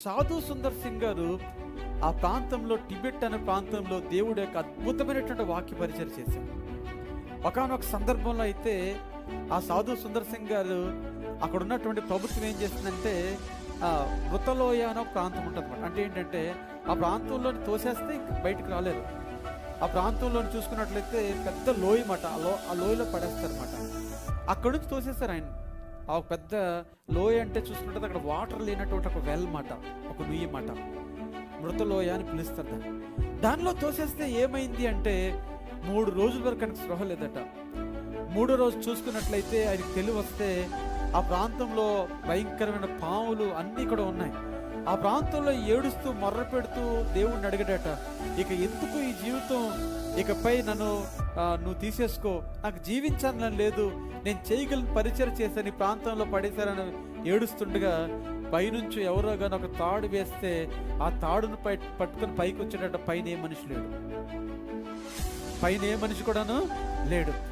సాధు సుందర్ సింగ్ గారు ఆ ప్రాంతంలో టిబెట్ అనే ప్రాంతంలో దేవుడు యొక్క అద్భుతమైనటువంటి వాక్య పరిచయం చేశారు. ఒకనొక సందర్భంలో అయితే ఆ సాధు సుందర్ సింగ్ గారు అక్కడ ఉన్నటువంటి ప్రభుత్వం ఏం చేస్తుందంటే మృతలోయ అనే ఒక ప్రాంతం ఉంటుంది అంటే ఏంటంటే ఆ ప్రాంతంలో తోసేస్తే బయటకు బయటికి ఆ ప్రాంతంలో చూసుకున్నట్లయితే పెద్ద లోయ మాట ఆ లో ఆ లోయలో పడేస్తారన్నమాట. అక్కడ నుంచి తోసేస్తారు ఆయన ఆ ఒక పెద్ద లోయ అంటే చూసుకుంటే అక్కడ వాటర్ లేనటువంటి ఒక వెల్ మాట ఒక నుయ్యి మాట. మృతలోయ అని పిలుస్తారు దాన్ని. దానిలో తోసేస్తే ఏమైంది అంటే మూడు రోజుల వరకు ఆయనకు స్పృహ లేదట. మూడో రోజు చూసుకున్నట్లయితే ఆయనకి తెలివి వస్తే ఆ ప్రాంతంలో భయంకరమైన పాములు అన్నీ కూడా ఉన్నాయి. ఆ ప్రాంతంలో ఏడుస్తూ మొర్ర పెడుతూ దేవుణ్ణి అడిగడట ఇక ఎందుకు ఈ జీవితం? ఇకపై నన్ను నువ్వు తీసేసుకో. నాకు జీవించాలని లేదు. నేను చేయగలిగిన పరిచయం చేశాను. ఈ ప్రాంతంలో పడేశారని ఏడుస్తుండగా పైనుంచి ఎవరో కానీ ఒక తాడు వేస్తే ఆ తాడును పై పట్టుకొని పైకి వచ్చేటట్టు పైన ఏ మనిషి లేడు. పైన ఏ మనిషి కూడాను లేడు.